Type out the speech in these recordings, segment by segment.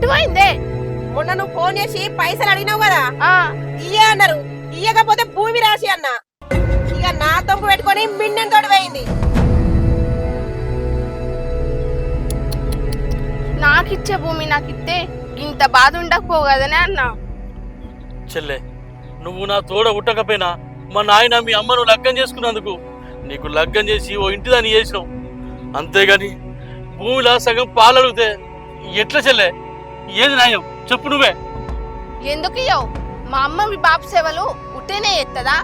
ఎటు పోయిందే మొన్న నువ్వు ఫోన్ చేసి పైసలు అడిగినావు కదా? ఆ. ఇయ్యే అన్నారు. ఇయ్యకపోతే భూమి రాసి అన్న. ఇక నా తొంపు పెట్టుకొని మిన్నెన్ తోటి పోయింది. నాకిచ్చే భూమి నాకిస్తే ఇంత బాధ ఉండకపోవు కదనే అన్నా. చెల్లె నువ్వు నా తోడ ఉట్టకపోయినా మా నాయన మీ అమ్మను లగ్గం చేసుకున్నందుకు నీకు లగ్గం చేసి ఓ ఇంటి దాన్ని చేసినావు. అంతేగాని భూమిలో సగం పాలు అడిగితే ఎట్లా చెల్లె? ఏది న్యాయం? చెప్పు నువ్వే. ఎందుకు ఇయ్యవు? మా అమ్మ మీ బాపు సేవలు ఉట్టేనే ఎత్తదా?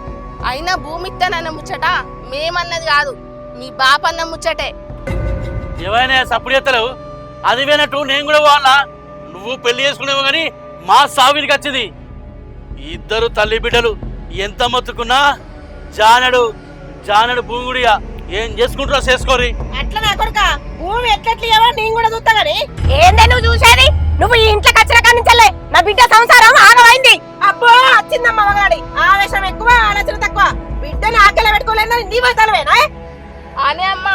అయినా భూమి ఇస్తానన్న ముచ్చట మేమన్నది కాదు మీ బాపు అన్న ముచ్చటే. ఏమైనా సప్పుడు చేస్తలేవు. అది వినట్టు నేను కూడా వాళ్ళ నువ్వు పెళ్ళి చేసుకునేవు కానీ మా సావినికి వచ్చింది. ఇద్దరు తల్లి బిడ్డలు ఎంత మొత్తుకున్నా జానడు జానడు భూమిడిగా ఏం చేసుకుంటారో చేసుకోరి? ఎట్లా నా కొడుక? భూమి ఎట్లెట్లు ఇవ్వవో నేను కూడా చూస్తా గానీ ఏందే నువ్వు చూసేది? నువ్వు ఈ ఇంట్లోకి వచ్చిన కాడి నుంచెల్లే. నా బిడ్డ సంసారం ఆగమైంది. అబ్బో వచ్చిందమ్మ మగాడి. ఆవేశం ఎక్కువ ఆలోచన తక్కువ. బిడ్డని ఆకలి పెట్టుకోలేదని నీ పోతానవేనా అనే అమ్మ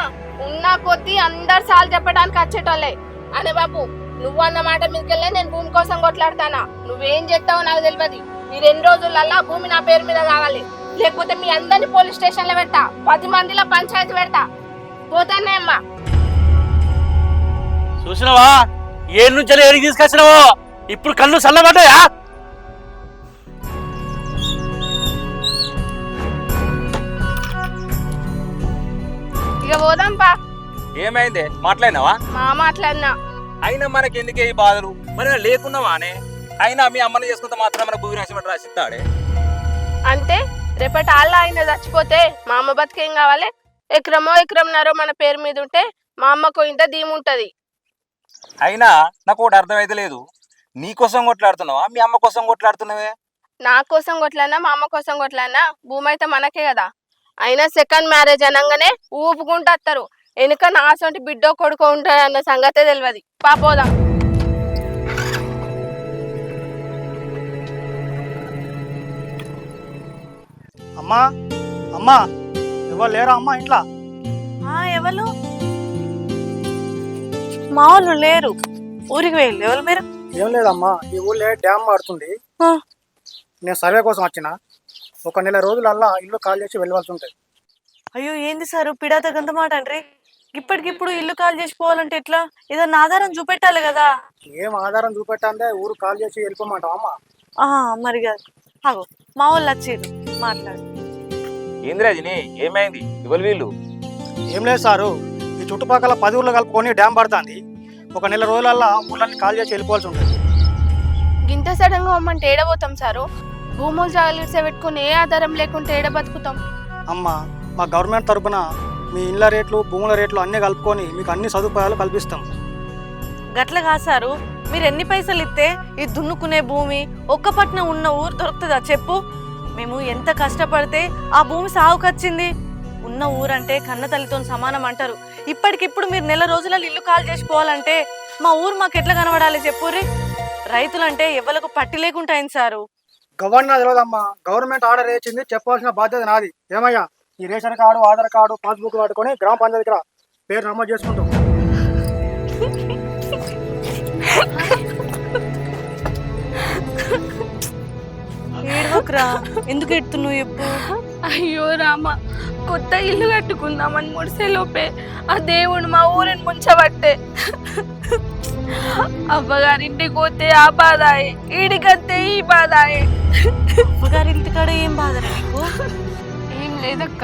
ఉన్న కొద్దీ అందరు సార్లు చెప్పడానికి వచ్చేటోళ్ళే. అనే బాబు నువ్వు అన్న మాట మీదకెళ్ళే నేను భూమి కోసం కొట్లాడతానా? నువ్వేం చేస్తావో నాకు తెలియదు ఈ రెండు రోజులల్లా భూమి నా పేరు మీద కావాలి. లేకపోతే మీ అందరిని పోలీస్ స్టేషన్లో పెడతా. పది మందిలో పంచాయతీ పెడతా. పోతానే అమ్మా. చూసినావా? ఏ నుంచి ఎడికి తీసుకొచ్చినావో? ఇప్పుడు కళ్ళు చల్లబడ్డాయా ఇక పోదాం పా ఏమైంది? మాట్లాడినావా? మా మాట్లాడినా. అయినా మనకి ఎందుకే ఈ బాధలు? మరి లేకున్నావానే? అయినా మీ అమ్మని చేసుకుంటే మాత్రం మన భూమి రాసి రాసిస్తాడే? అంటే? రేపటి ఆళ్ళ ఆయన చచ్చిపోతే మా అమ్మ బతికేం కావాలి? ఎకరమో ఎకరంన్నరో మన పేరు మీద ఉంటే మా అమ్మకు ఇంత ధీముంటది అయినా నాకు ఒకటి అర్థమైతే లేదు. నీ కోసం కొట్లాడుతున్నావా? మీ అమ్మ కోసం కొట్లాడుతున్నావే? నా కోసం కొట్లాడినా మా అమ్మ కోసం కొట్లాడినా భూమి అయితే మనకే కదా. అయినా సెకండ్ మ్యారేజ్ అనగానే ఊపుకుంటూ వస్తారు వెనుక నా సొంటి బిడ్డో కొడుకో ఉంటాడు అన్న సంగతే తెలియదు పాపోదాం అమ్మా అమ్మా ఎవరు లేరా అమ్మా ఇంట్లో? ఎవరు? మా వాళ్ళు లేరు. ఊరికి వెళ్ళి ఎవరు మీరు? ఏం లేదమ్మా ఈ ఊళ్ళో డ్యామ్ మారుతుంది. నేను సర్వే కోసం వచ్చిన. ఒక నెల రోజులల్లా ఇల్లు ఖాళీ చేసి వెళ్ళవలసి ఉంటుంది. అయ్యో ఏంది సార్ పిడాత గంత మాట అండ్రి ఇప్పటికిప్పుడు ఇల్లు కాల్ చేసిపోవాలంటే ఎట్లా? ఏదన్నా ఆధారం చూపెట్టాలి కదా. ఏం ఆధారం చూపెట్టందే ఊరు ఖాళీ చేసి వెళ్ళిపోమంటావు అమ్మా? మరి కాదు. అగో మా వాళ్ళు వచ్చిర్రు మాట్లాడు. ఏంది రజని ఏమైంది? ఇవ్వరు వీళ్ళు? ఏం లేదు సారు. ఈ చుట్టుపక్కల పది ఊళ్ళు కలుపుకొని డ్యామ్ పడుతుంది. ఒక నెల రోజులల్లా ఊళ్ళని ఖాళీ చేసి వెళ్ళిపోవాల్సి ఉంటుంది. గింత సడన్గా అమ్మంటే ఏడబోతాం సారు? భూములు జాగలిసే పెట్టుకుని ఏ ఆధారం లేకుంటే ఏడ బతుకుతాం? అమ్మా మా గవర్నమెంట్ తరపున మీ ఇళ్ళ రేట్లు భూముల రేట్లు అన్నీ కలుపుకొని మీకు అన్ని సదుపాయాలు కల్పిస్తాం. గట్ల కాదు సారు. మీరు ఎన్ని పైసలు ఇస్తే ఈ దున్నుకునే భూమి ఒక్క పట్నం ఉన్న ఊరు దొరుకుతుందా? చెప్పు. మేము ఎంత కష్టపడితే ఆ భూమి సాగుకొచ్చింది. ఉన్న ఊరంటే కన్న తల్లితో సమానం అంటారు. ఇప్పటికిప్పుడు మీరు నెల రోజులలో ఇల్లు కాల్ చేసుకోవాలంటే మా ఊరు మాకు ఎట్లా కనబడాలి చెప్పుర్రి రైతులంటే ఎవరికి పట్టి లేకుండా అయింది సారు. గవర్నర్ తెలియదమ్మా గవర్నమెంట్ ఆర్డర్ వేసింది చెప్పాల్సిన బాధ్యత నాది. ఏమయ్యా? ఈ ration card Aadhaar card passbook వాడుకొని గ్రామ పంచాయతీ పేరు నమోదు చేసుకుంటాం. ఏడవకురా ఎందుకు ఎడుతున్నావు చెప్పు? అయ్యో రామ కొత్త ఇల్లు కట్టుకుందామని ముడిసేలోపే ఆ దేవుడు మా ఊరిని ముంచబట్టే. అవ్వగారింటికి పోతే ఆ బాధాయే ఈడికంతే ఈ బాధాయే. అమ్మగారి ఇంటికాడ ఏం నీకు? ఏం లేదక్క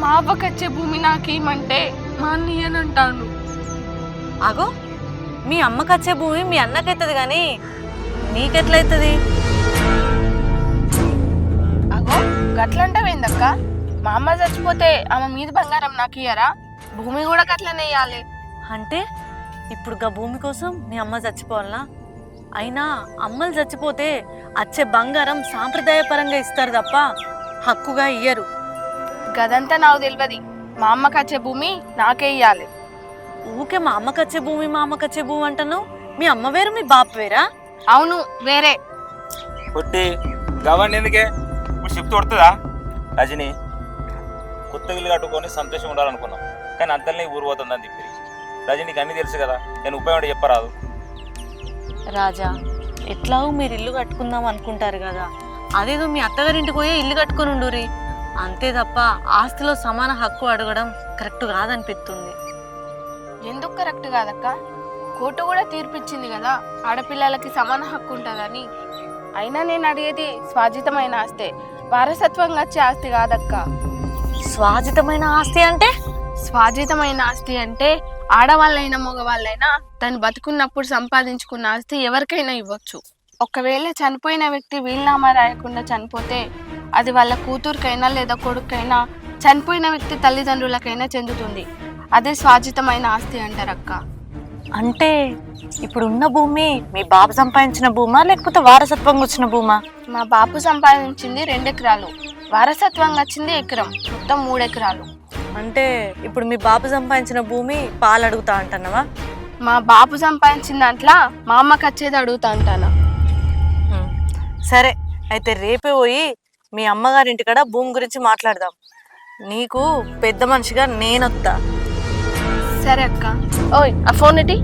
మా అవ్వకచ్చే భూమి నాకేమంటే మా అన్నయ్యనంటాను. ఆగో మీ అమ్మకి వచ్చే భూమి మీ అన్నకైతుంది కానీ నీకెట్లయితుంది? గట్లంటావేందక్క? మా అమ్మ చచ్చిపోతే ఆమె మీద బంగారం నాకు ఇయ్యరా? భూమి కూడా గట్లనే ఇయ్యాలి. అంటే ఇప్పుడు గా భూమి కోసం మీ అమ్మ చచ్చిపోవాలనా? అయినా అమ్మలు చచ్చిపోతే వచ్చే బంగారం సాంప్రదాయపరంగా ఇస్తారు తప్ప హక్కుగా ఇయ్యరు. గదంతా నాకు తెలియదు మా అమ్మకి వచ్చే భూమి నాకే ఇయ్యాలి. ఊకే మా అమ్మకి వచ్చే భూమి మా అమ్మకి వచ్చే భూమి అంటాను మీ అమ్మ వేరు మీ బాప్ వేరా? అవును వేరే. గవర్న ఎందుకే? ఇప్పుడు షిఫ్ట్ కొడుతుందా? రజని కొత్త ఇల్లు కట్టుకొని సంతోషం ఉండాలనుకున్నాం. కానీ అంతలోనే ఊరు పోతుందని చెప్పి. రజనీకి అన్నీ తెలుసు కదా నేను ఉపయోగం చెప్పరాదు. రాజా ఎట్లాగో మీరు ఇల్లు కట్టుకుందాం అనుకుంటారు కదా. అదేదో మీ అత్తగారింటికి పోయే ఇల్లు కట్టుకొని ఉండురి అంతే తప్ప ఆస్తిలో సమాన హక్కు అడగడం కరెక్ట్ కాదనిపిస్తుంది. ఎందుకు కరెక్ట్ కాదక్క? కోర్టు కూడా తీర్పిచ్చింది కదా ఆడపిల్లలకి సమాన హక్కు ఉంటుందని. అయినా నేను అడిగేది స్వాజితమైన ఆస్తే. వారసత్వంగా వచ్చే ఆస్తి కాదక్క. స్వాజితమైన ఆస్తి అంటే? స్వాజితమైన ఆస్తి అంటే ఆడవాళ్ళైనా మగవాళ్ళైనా తను బతుకున్నప్పుడు సంపాదించుకున్న ఆస్తి ఎవరికైనా ఇవ్వచ్చు. ఒకవేళ చనిపోయిన వ్యక్తి వీలునామా రాయకుండా చనిపోతే అది వాళ్ళ కూతురికైనా లేదా కొడుకైనా చనిపోయిన వ్యక్తి తల్లిదండ్రులకైనా చెందుతుంది. అదే స్వాజితమైన ఆస్తి అంటారక్క. అంటే ఇప్పుడు ఉన్న భూమి మీ బాబు సంపాదించిన భూమా లేకపోతే వారసత్వంగా వచ్చిన భూమా? మా బాపు సంపాదించింది రెండు ఎకరాలు వారసత్వంగా వచ్చింది ఎకరం మొత్తం మూడు ఎకరాలు అంటే ఇప్పుడు మీ బాబు సంపాదించిన భూమి పాలు అడుగుతా అంటున్నావా? మా బాపు సంపాదించిన దాంట్లో మా అమ్మకి వచ్చేది అడుగుతా అంటాను. సరే అయితే రేపే పోయి మీ అమ్మగారి ఇంటికాడ భూమి గురించి మాట్లాడదాం. నీకు పెద్ద మనిషిగా నేనొత్తా. సరే అక్క. ఓయ్ ఆ ఫోన్ ఇటీ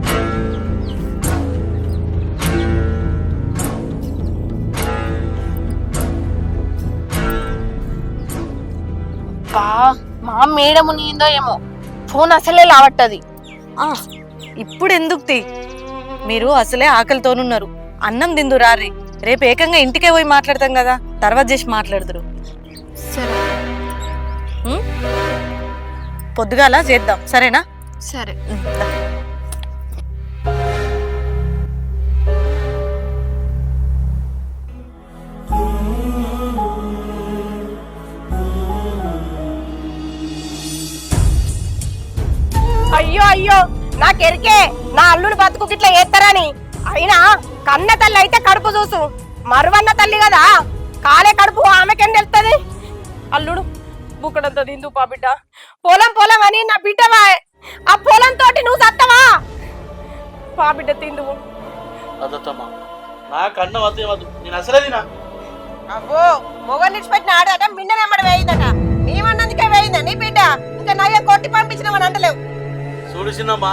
బా మా మేడము నీందో ఏమో. ఫోన్ అసలే లావట్టది. ఆ, ఇప్పుడు ఎందుకు తీ మీరు అసలే ఆకలితోనున్నారు. అన్నం తిందు రారి రేపు ఏకంగా ఇంటికే పోయి మాట్లాడతాం కదా తర్వాత చేసి మాట్లాడుదురు. సరే? పొద్దుగాల చేద్దాం. సరేనా? సరే. దా. అయ్యో నాకెరికే నా అల్లుడు బతుకు గిట్ల ఏత్తరని అయినా కన్న తల్లి అయితే కడుపు చూసు. మరువన్న తల్లి కదా కాలే కడుపు ఆమెకేం తెలుస్తుంది? అల్లుడు బుక్కడంతా తిందు పా బిడ్డ. పొలం పొలం అని నా బిడ్డవా ఆ పొలం తోటి నువ్వు సత్తవా? పా బిడ్డ తిందువు. అదత్తమ్మా వద్దే వద్దు. నేను అసలే తినా. అబ్బో మొగలు ఇచ్చిపెట్టిన ఆడట మిన్ననెమ్మడి వేయిందట. నీవన్నందుకే వేయిందా నీ బిడ్డ? ఇంకా నయ్య కొట్టి పంపించినామని అంటలేవు. చూడు చిన్నమ్మా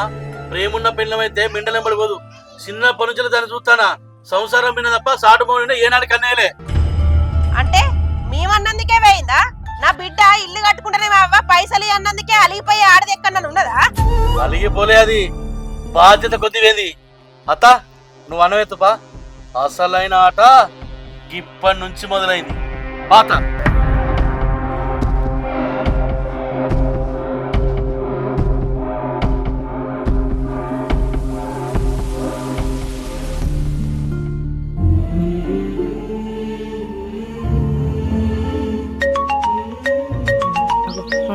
ప్రేమున్న పిల్లమైతే మిండలెంబడి పోదు చిన్నప్పటి నుంచి దాన్ని చూస్తానా? సంసారం మీద తప్ప సాటు మౌని ఏనాడు కన్నేలే. అంటే మేమన్నందుకే వేయిందా? నా బిడ్డ ఇల్లు కట్టుకుంటేనే అవ్వ పైసలు అన్నందుకే అలిగిపోయి ఆడది ఎక్కడన్నా ఉన్నదా? అలిగిపోలే అది. బాధ్యత కొద్దివేంది. అత్త నువ్వు అనవెత్తుపా అసలైన ఆట ఇప్పటి నుంచి మొదలైంది. పాత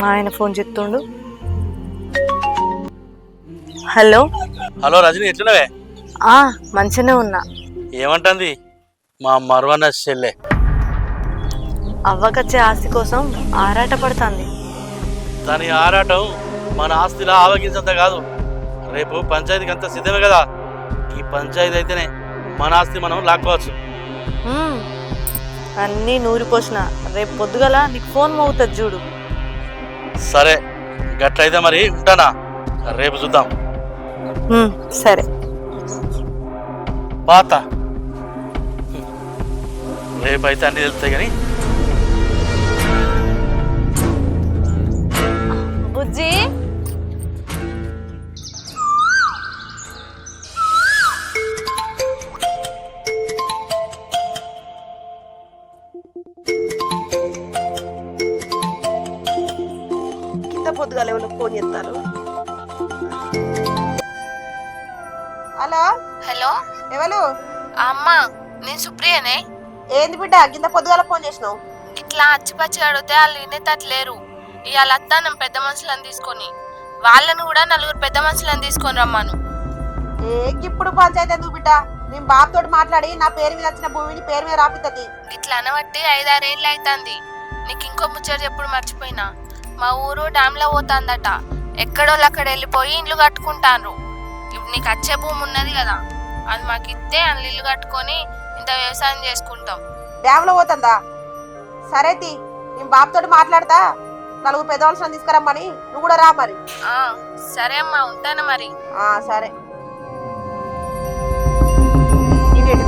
మా ఆయన ఫోన్ చెప్తుండు. హలో. హలో రజని ఎట్లున్నావే? ఆ మంచిగానే ఉన్నా. ఏమంటుంది? మా మరవన్న చెల్లె. అవ్వకచ్చే ఆస్తి కోసం ఆరాట పడుతుంది. దాని ఆరాటం మన ఆస్తిలో ఆవగించంత కాదు. రేపు పంచాయతీకి అంత సిద్ధమే కదా. ఈ పంచాయతీ అయితేనే మన ఆస్తి మనం లాక్కోవచ్చు. అన్నీ నూరిపోసిన. రేపు పొద్దుగల నీకు ఫోన్ మోగుతుంది చూడు. సరే గట్లయితే మరి ఉంటానా? రేపు చూద్దాం. సరే. పాత. రేపైతే అన్ని తెలుస్తాయి కానీ. బుజ్జి? హలో? ఎవరు? అమ్మ నేను సుప్రియనే. ఏంది బిడ్డ కింద పొద్దుగాల ఫోన్ చేసినావు? ఇట్లా అచ్చిపచ్చి అడిగితే వాళ్ళు వినేటట్టు లేరు ఇవాళ అత్తానం పెద్ద మనుషులను తీసుకొని వాళ్ళను కూడా నలుగురు పెద్ద మనుషులను తీసుకొని రమ్మాను. ఏ ఇప్పుడు పంచాయతీ ఎందుకు బిడ్డ? నేను బాబుతోటి మాట్లాడి నా పేరు మీద వచ్చిన భూమిని పేరు మీద రాపిస్తుంది ఇట్లా అనబట్టి ఐదారేళ్ళు అవుతుంది నీకు ఇంకో ముచ్చట ఎప్పుడు మర్చిపోయినా. మా ఊరు డ్యామ్లో పోతాందట. ఎక్కడోళ్ళు అక్కడ వెళ్ళిపోయి ఇల్లు కట్టుకుంటాను ఇప్పుడు నీకు వచ్చే భూమి ఉన్నది కదా. అది మాకు ఇస్తే అందులో ఇల్లు కట్టుకొని ఇంత వ్యవసాయం చేసుకుంటాం. డ్యామ్లో పోతుందా? సరే తి నేను బాబుతోటి మాట్లాడతా. నలుగురు పెద్దవాళ్ళని తీసుకురమ్మని. నువ్వు కూడా రా మరి. ఆ, సరే అమ్మా ఉంటాను మరి. ఆ సరే. ఆయన ఎటు